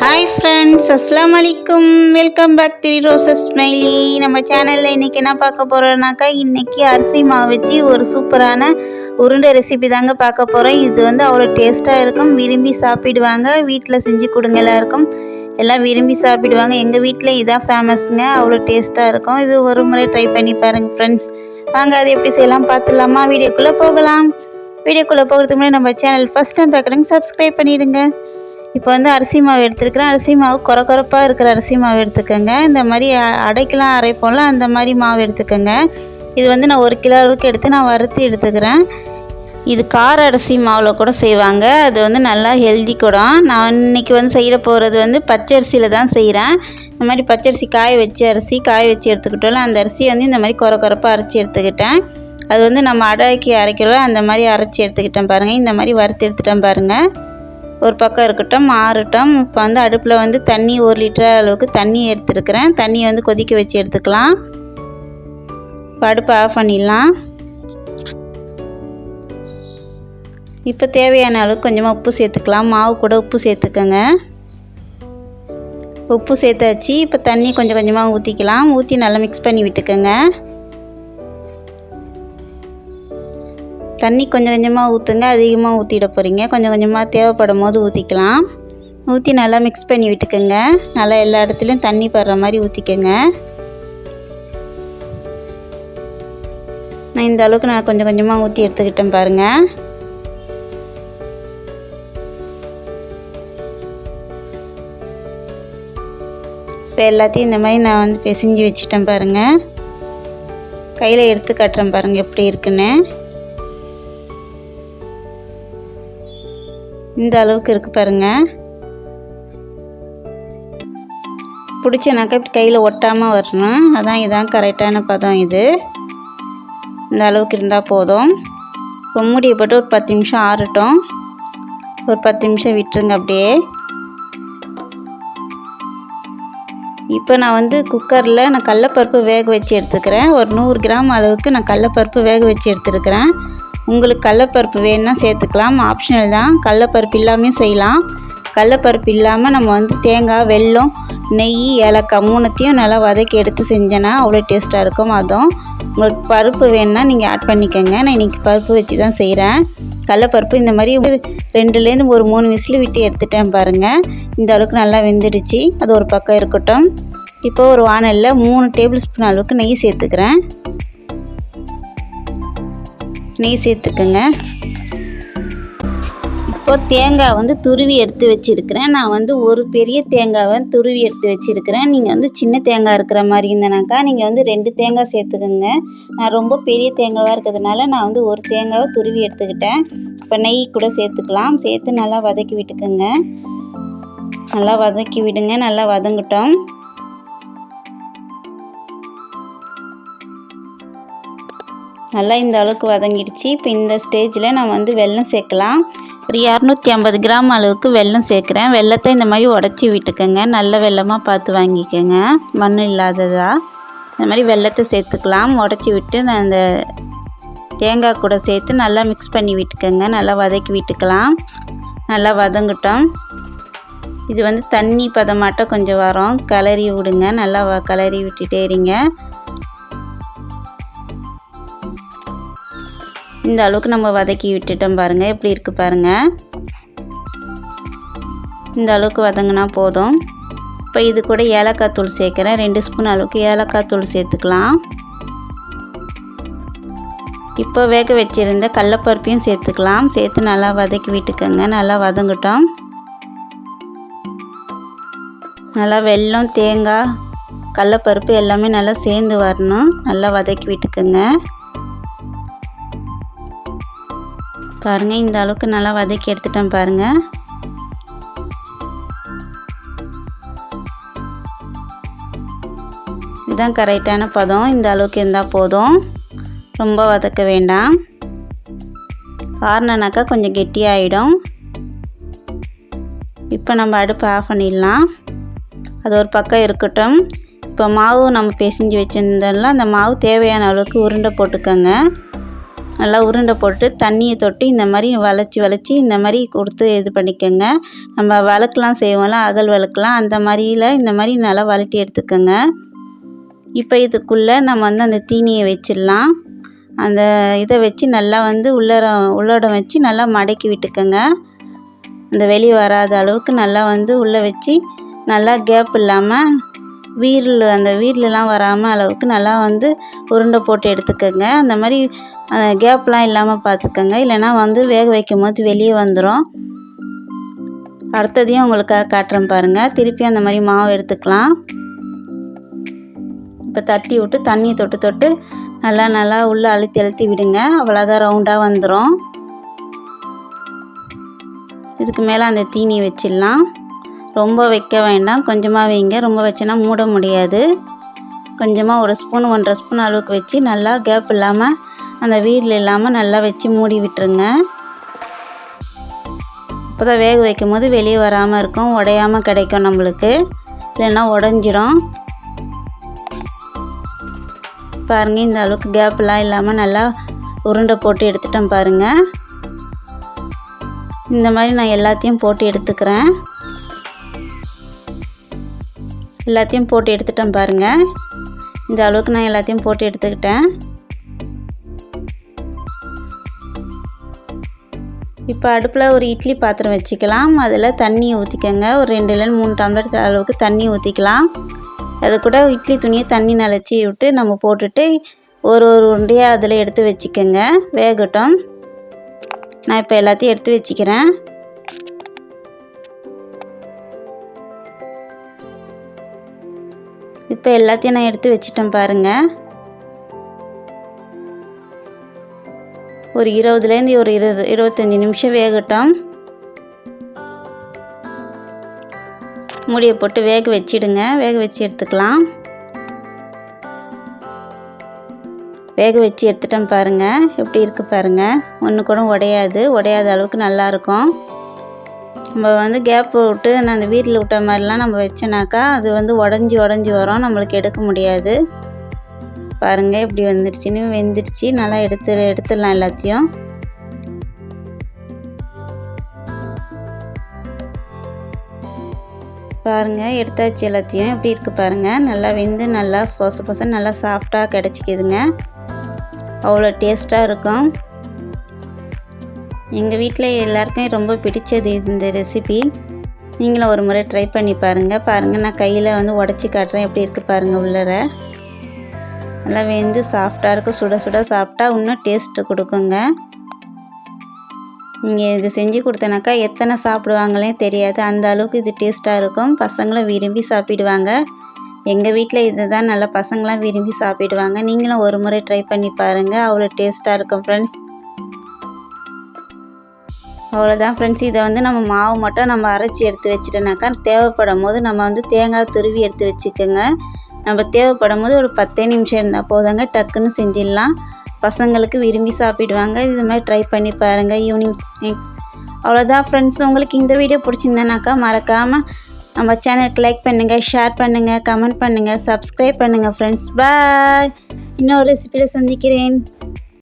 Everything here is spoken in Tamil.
ஹாய் ஃப்ரெண்ட்ஸ் அஸ்லாம் வலைக்கும் welcome back three roses smiley நம்ம சேனலில் இன்றைக்கி என்ன பார்க்க போகிறோம்னாக்கா இன்றைக்கி அரிசி மாவு வச்சு ஒரு சூப்பரான உருண்டை ரெசிபி தாங்க பார்க்க போகிறோம் இது வந்து அவ்வளோ டேஸ்ட்டாக இருக்கும். விரும்பி சாப்பிடுவாங்க. வீட்டில் செஞ்சு கொடுங்க எல்லாருக்கும். எல்லாம் விரும்பி சாப்பிடுவாங்க. எங்கள் வீட்டில் இதான் ஃபேமஸ்ங்க அவ்வளோ டேஸ்ட்டாக இருக்கும். இது ஒரு முறை ட்ரை பண்ணி பாருங்கள் ஃப்ரெண்ட்ஸ் வாங்க அது எப்படி செய்யலாம் பார்த்துடலாமா? வீடியோக்குள்ளே போகலாம். வீடியோக்குள்ளே போகிறதுக்கு முன்னாடி நம்ம சேனல் ஃபஸ்ட் டைம் பார்க்குறேங்க சப்ஸ்கிரைப் பண்ணிடுங்க. இப்போ வந்து அரிசி மாவு எடுத்துருக்கிறேன். அரிசி மாவு குறை குறைப்பாக இருக்கிற அரிசி மாவு எடுத்துக்கோங்க. இந்த மாதிரி அ- அடைக்கெல்லாம் அரைப்போம்ல அந்த மாதிரி மாவு எடுத்துக்கோங்க. இது வந்து நான் ஒரு கிலோ அளவுக்கு எடுத்து நான் வறுத்து எடுத்துக்கிறேன். இது கார அரிசி மாவில் கூட செய்வாங்க. அது வந்து நல்லா ஹெல்தி கூட. நான் இன்னைக்கு வந்து செய்ய போகிறது வந்து பச்சை அரிசியில் தான் செய்கிறேன் இந்த மாதிரி பச்சரிசி காய வச்சு அரிசி காய வச்சு எடுத்துக்கிட்டோம்ல அந்த அரிசியை வந்து இந்த மாதிரி குறை குறைப்பாக அரைச்சி எடுத்துக்கிட்டேன். அது வந்து நம்ம அடைக்கி அரைக்கிறோம் அந்த மாதிரி அரைச்சி எடுத்துக்கிட்டேன் பாருங்கள் இந்த மாதிரி வறுத்து எடுத்துட்டேன் பாருங்கள் ஒரு பக்கம் இருக்கட்டும் ஆறட்டும் இப்போ வந்து அடுப்பில் வந்து தண்ணி ஒரு லிட்டர் அளவுக்கு தண்ணி எடுத்துருக்கிறேன். தண்ணியை வந்து கொதிக்க வச்சு எடுத்துக்கலாம். இப்போ அடுப்பை ஆஃப் பண்ணிடலாம். இப்போ தேவையான அளவுக்கு கொஞ்சமாக உப்பு சேர்த்துக்கலாம். மாவு கூட உப்பு சேர்த்துக்கோங்க. உப்பு சேர்த்தாச்சு. இப்போ தண்ணி கொஞ்சம் கொஞ்சமாக ஊற்றிக்கலாம் ஊற்றி நல்லா மிக்ஸ் பண்ணி விட்டுக்கோங்க. தண்ணி கொஞ்சம் கொஞ்சமாக ஊற்றுங்க அதிகமாக ஊற்றிட போகிறீங்க கொஞ்சம் கொஞ்சமாக தேவைப்படும் போது ஊற்றிக்கலாம் ஊற்றி நல்லா மிக்ஸ் பண்ணி விட்டுக்கோங்க. நல்லா எல்லா இடத்துலையும் தண்ணி படுற மாதிரி ஊற்றிக்கோங்க நான் இந்த அளவுக்கு நான் கொஞ்சம் கொஞ்சமாக ஊற்றி எடுத்துக்கிட்டேன் பாருங்கள் இப்போ எல்லாத்தையும் இந்த மாதிரி நான் வந்து பிசைஞ்சு வச்சுட்டேன் பாருங்கள் கையில் எடுத்து காட்டுறேன் பாருங்கள் எப்படி இருக்குன்னு. இந்த அளவுக்கு இருக்குது பாருங்கள் பிடிச்சனாக்கா இப்படி கையில் ஒட்டாமல் வரணும். அதான் இதான் கரெக்டான பதம் இது. இந்த அளவுக்கு இருந்தால் போதும். இப்போ மூடியை போட்டு ஒரு பத்து நிமிஷம் ஆறட்டும். ஒரு பத்து நிமிஷம் விட்டுருங்க அப்படியே. இப்போ நான் வந்து குக்கரில் நான் கடலப்பருப்பு வேக வச்சு எடுத்துக்கிறேன். ஒரு நூறு கிராம் அளவுக்கு நான் கடலப்பருப்பு வேக வச்சு எடுத்துருக்கிறேன். உங்களுக்கு கடலப்பருப்பு வேணும்னா சேர்த்துக்கலாம். ஆப்ஷனல் தான். கடலப்பருப்பு இல்லாமையும் செய்யலாம். கடலப்பருப்பு இல்லாமல் நம்ம வந்து தேங்காய் வெல்லம் நெய் ஏலக்காய் மூணுத்தையும் நல்லா வதக்கி எடுத்து செஞ்சேன்னா அவ்வளோ டேஸ்ட்டாக இருக்கும். அதுவும் உங்களுக்கு பருப்பு வேணும்னா நீங்கள் ஆட் பண்ணிக்கோங்க. நான் இன்றைக்கி பருப்பு வச்சு தான் செய்கிறேன் கடலப்பருப்பு இந்த மாதிரி ரெண்டுலேருந்து ஒரு மூணு விசில் விட்டு எடுத்துட்டேன் பாருங்கள் இந்த அளவுக்கு நல்லா வெந்துடுச்சு. அது ஒரு பக்கம் இருக்கட்டும். இப்போ ஒரு வானலில் மூணு டேபிள் ஸ்பூன் அளவுக்கு நெய் சேர்த்துக்கிறேன். நெய் சேர்த்துக்குங்க. இப்போ தேங்காய் வந்து துருவி எடுத்து வச்சுருக்கிறேன். நான் வந்து ஒரு பெரிய தேங்காவை துருவி எடுத்து வச்சுருக்கிறேன். நீங்கள் வந்து சின்ன தேங்காய் இருக்கிற மாதிரி இருந்தனாக்கா நீங்கள் வந்து ரெண்டு தேங்காய் சேர்த்துக்குங்க. நான் ரொம்ப பெரிய தேங்காவாக இருக்கிறதுனால நான் வந்து ஒரு தேங்காவை துருவி எடுத்துக்கிட்டேன். இப்போ நெய் கூட சேர்த்துக்கலாம். சேர்த்து நல்லா வதக்கி விட்டுக்குங்க. நல்லா வதக்கி விடுங்க. நல்லா வதங்கட்டும். நல்லா இந்த அளவுக்கு வதங்கிடுச்சு. இப்போ இந்த ஸ்டேஜில் நான் வந்து வெல்லம் சேர்க்கலாம். ஒரு இரநூத்தி ஐம்பது கிராம் அளவுக்கு வெல்லம் சேர்க்குறேன். வெள்ளத்தை இந்த மாதிரி உடச்சி விட்டுக்கோங்க. நல்ல வெள்ளமாக பார்த்து வாங்கிக்கோங்க. மண் இல்லாததா. இந்த மாதிரி வெள்ளத்தை சேர்த்துக்கலாம். உடச்சி விட்டு நான் இந்த தேங்காய் கூட சேர்த்து நல்லா மிக்ஸ் பண்ணி விட்டுக்கோங்க. நல்லா வதக்கி விட்டுக்கலாம். நல்லா வதங்கட்டும். இது வந்து தண்ணி பதமாட்டம் கொஞ்சம் வரும். கலரி விடுங்க. நல்லா வ- கிளறி விட்டுட்டே இருங்க. இந்த அளவுக்கு நம்ம வதக்கி விட்டுட்டோம் பாருங்கள் எப்படி இருக்குது பாருங்கள் இந்த அளவுக்கு வதங்கினா போதும். இப்போ இது கூட ஏலக்காய் தூள் சேர்க்குறேன். ரெண்டு ஸ்பூன் அளவுக்கு ஏலக்காய் தூள் சேர்த்துக்கலாம். இப்போ வேக வச்சுருந்த கடலப்பருப்பையும் சேர்த்துக்கலாம். சேர்த்து நல்லா வதக்கி விட்டுக்கோங்க. நல்லா வதங்கட்டும். நல்லா வெல்லம் தேங்காய் கடலப்பருப்பு எல்லாமே நல்லா சேர்ந்து வரணும். நல்லா வதக்கி விட்டுக்கோங்க. பாருங்கள் இந்த அளவுக்கு நல்லா வதக்கி எடுத்துட்டேன் பாருங்க. இதுதான் கரெக்டான பதம். இந்த அளவுக்கு இருந்தால் போதும். ரொம்ப வதக்க வேண்டாம். ஆறுனாக்கா கொஞ்சம் கெட்டியாயிடும். இப்போ நம்ம அடுப்பை ஆஃப் பண்ணிடலாம். அது ஒரு பக்கம் இருக்கட்டும். இப்போ மாவு நம்ம பிசைஞ்சு வச்சுருந்தோம்ல அந்த மாவு தேவையான அளவுக்கு உருண்டை போட்டுக்கோங்க. நல்லா உருண்டை போட்டு தண்ணியை தொட்டு இந்த மாதிரி வளைச்சி வளைச்சி இந்த மாதிரி கொடுத்து இது பண்ணிக்கோங்க. நம்ம வழக்கெலாம் செய்வோம்ல அகல் வழக்கெலாம் அந்த மாதிரியில் இந்த மாதிரி நல்லா வளட்டி எடுத்துக்கோங்க. இப்போ இதுக்குள்ளே நம்ம வந்து அந்த தீனியை வச்சிடலாம். அந்த இதை வச்சு நல்லா வந்து உள்ளர உள்ளோட வச்சு நல்லா மடக்கி விட்டுக்கோங்க. அந்த வெளியே வராத அளவுக்கு நல்லா வந்து உள்ளே வச்சு நல்லா கேப் இல்லாமல் வீரில் அந்த வீரிலலாம் வராமல் அளவுக்கு நல்லா வந்து உருண்டை போட்டு எடுத்துக்கோங்க. அந்த மாதிரி கேப்லாம் இல்லாமல் பார்த்துக்கோங்க இல்லைன்னா வந்து வேக வைக்கும் போது வெளியே வந்துடும் அடுத்ததையும் உங்களுக்காக காட்டுறேன் பாருங்கள் திருப்பி அந்த மாதிரி மாவு எடுத்துக்கலாம். இப்போ தட்டி விட்டு தண்ணி தொட்டு தொட்டு நல்லா நல்லா உள்ளே அழுத்தி அழுத்தி விடுங்க. அவ்வளோகா ரவுண்டாக வந்துடும் இதுக்கு மேலே அந்த தீனி வச்சிடலாம். ரொம்ப வைக்க வேண்டாம். கொஞ்சமாக வைங்க. ரொம்ப வச்சோன்னா மூட முடியாது. கொஞ்சமாக ஒரு ஸ்பூன் ஒன்றரை ஸ்பூன் அளவுக்கு வச்சு நல்லா கேப் இல்லாமல் அந்த வீரில் இல்லாமல் நல்லா வச்சு மூடி விட்டுருங்க. அப்போ தான் வேக வைக்கும் போது வெளியே வராமல் இருக்கும் உடையாமல் கிடைக்கும் நம்மளுக்கு. இல்லைன்னா உடஞ்சிடும். பாருங்கள் இந்த அளவுக்கு கேப்லாம் இல்லாமல் நல்லா உருண்டை போட்டு எடுத்துட்டேன் பாருங்கள் இந்த மாதிரி நான் எல்லாத்தையும் போட்டு எடுத்துக்கிறேன். எல்லாத்தையும் போட்டு எடுத்துட்டேன் பாருங்கள் இந்த அளவுக்கு நான் எல்லாத்தையும் போட்டு எடுத்துக்கிட்டேன். இப்போ அடுப்பில் ஒரு இட்லி பாத்திரம் வச்சுக்கலாம். அதில் தண்ணி ஊற்றிக்கோங்க. ஒரு ரெண்டு இல்லை மூணு டம்ளர் அளவுக்கு தண்ணி ஊற்றிக்கலாம். அது கூட இட்லி துணியை தண்ணி நனைச்சி விட்டு நம்ம போட்டுட்டு ஒரு ஒரு உருண்டையாக அதில் எடுத்து வச்சுக்கோங்க. வேகட்டும். நான் இப்போ எல்லாத்தையும் எடுத்து வச்சுக்கிறேன். இப்போ எல்லாத்தையும் நான் எடுத்து வச்சிட்டேன் பாருங்கள் ஒரு இருபதுலேருந்து ஒரு இருபது இருபத்தஞ்சி நிமிஷம் வேகட்டும். மூடியை போட்டு வேக வச்சிடுங்க. வேக வச்சு எடுத்துக்கலாம். வேக வச்சு எடுத்துட்டேன் பாருங்கள் எப்படி இருக்குது பாருங்கள் ஒன்று கூட உடையாது. உடையாத அளவுக்கு நல்லாயிருக்கும். நம்ம வந்து கேப் விட்டு நான் அந்த வீட்டில் விட்ட மாதிரிலாம் நம்ம வச்சோனாக்கா அது வந்து உடஞ்சி உடஞ்சி வரும். நம்மளுக்கு எடுக்க முடியாது. பாருங்கள் இப்படி வந்துடுச்சின்னு வெந்துடுச்சு நல்லா எடுத்து எடுத்துடலாம் எல்லாத்தையும். பாருங்கள் எடுத்தாச்சு எல்லாத்தையும். எப்படி இருக்குது பாருங்கள் நல்லா வெந்து நல்லா பொச பொச நல்லா சாஃப்டாக கிடச்சிக்கிதுங்க. அவ்வளோ டேஸ்ட்டாக இருக்கும். எங்கள் வீட்டில் எல்லாருக்கும் ரொம்ப பிடிச்சது இந்த ரெசிபி. நீங்களும் ஒரு முறை ட்ரை பண்ணி பாருங்கள் பாருங்கள் நான் கையில் வந்து உடச்சி காட்டுறேன். எப்படி இருக்குது பாருங்கள் உள்ளர. நல்லா வெந்து சாஃப்டாக இருக்கும் சுட சுட சாப்பிட்டா இன்னும் டேஸ்ட்டு கொடுக்குங்க. நீங்கள் இது செஞ்சு கொடுத்தனாக்கா எத்தனை சாப்பிடுவாங்களே தெரியாது. அந்த அளவுக்கு இது டேஸ்ட்டாக இருக்கும். பசங்களும் விரும்பி சாப்பிடுவாங்க. எங்கள் வீட்டில் இது தான் நல்லா பசங்களாம் விரும்பி சாப்பிடுவாங்க. நீங்களும் ஒரு முறை ட்ரை பண்ணி பாருங்கள் அவ்வளோ டேஸ்ட்டாக இருக்கும் ஃப்ரெண்ட்ஸ் அவ்வளோதான் ஃப்ரெண்ட்ஸ் இதை வந்து நம்ம மாவு மட்டும் நம்ம அரைச்சி எடுத்து வச்சிட்டோனாக்கா தேவைப்படும் போது நம்ம வந்து தேங்காய் துருவி எடுத்து வச்சுக்கோங்க. நம்ம தேவைப்படும் போது ஒரு பத்தே நிமிஷம் இருந்தால் போதாங்க. டக்குன்னு செஞ்சிடலாம். பசங்களுக்கு விரும்பி சாப்பிடுவாங்க. இது மாதிரி ட்ரை பண்ணி பாருங்கள் ஈவினிங் ஸ்நாக்ஸ் அவ்வளோதான் ஃப்ரெண்ட்ஸ் உங்களுக்கு இந்த வீடியோ பிடிச்சிருந்தானாக்கா மறக்காமல் நம்ம சேனலுக்கு லைக் பண்ணுங்கள் ஷேர் பண்ணுங்கள் கமெண்ட் பண்ணுங்கள் சப்ஸ்கிரைப் பண்ணுங்கள் ஃப்ரெண்ட்ஸ் பாய் இன்னொரு ரெசிபியில் சந்திக்கிறேன்.